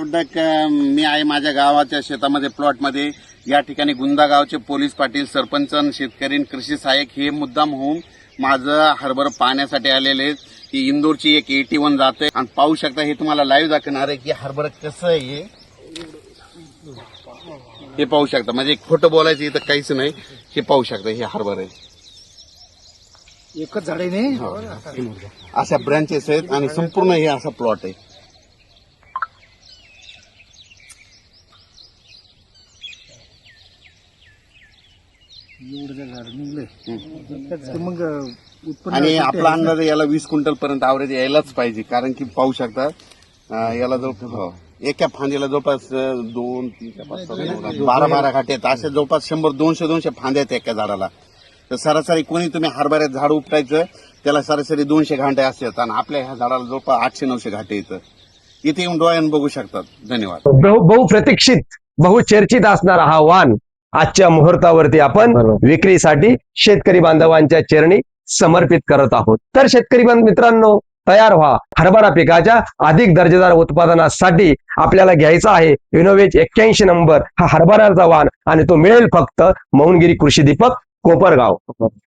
अड्डक मी आहे माझ्या गावाच्या शेतामध्ये प्लॉटमध्ये. या ठिकाणी गुंदा गावचे पोलीस पाटील सरपंच शेतकरी आणि कृषी सहाय्यक हे मुद्दाम होऊन माझं हरभर पाहण्यासाठी आलेले आहेत. की इंदोरची एक एटी वन जाते आणि पाहू शकता हे तुम्हाला लाईव्ह दाखवणार आहे की हरभर कसं आहे हे. पाहू शकता. म्हणजे खोटं बोलायचं इथं काहीच नाही. हे पाहू शकता हे हरभर आहे. एकच झाड आहे नाही हो. अशा ब्रँचेस आहेत आणि संपूर्ण हे असा प्लॉट आहे. एवढं जर झाड निघले तर मग उत्पन्न आणि आपला अंदाज याला वीस क्विंटल पर्यंत आवरेज यायलाच पाहिजे. कारण की पाहू शकता अं, याला हो, एका फांदीला जवळपास अं, दोन तीन चार, पाच सहा, नऊ, दहा, बारा बारा घाटे आहेत. असे जवळपास शंभर दोनशे दोनशे फांद्या आहेत एका झाडाला. तर सरासरी कोणी तुम्ही हरभऱ्यात झाड उपटायचं त्याला सरासरी दोनशे घाटे असतात आणि आपल्या ह्या झाडाला जवळपास आठशे नऊशे घाटे येतं. इथे येऊन डोळ्यानं बघू शकतात. धन्यवाद. बहु बहुप्रतीक्षित बहुचर्चित असणारा हा वाण आजच्या मुहूर्तावरती आपण विक्रीसाठी शेतकरी बांधवांच्या चरणी समर्पित करत आहोत. तर शेतकरी बांध- मित्रांनो तयार व्हा. हरभरा पिकाच्या अधिक दर्जेदार उत्पादनासाठी आपल्याला घ्यायचा आहे इनोवेज एक्क्याऐंशी नंबर हा हरभऱ्याचा वाण आणि तो मिळेल फक्त मौनगिरी कृषी दीपक कोपरगाव.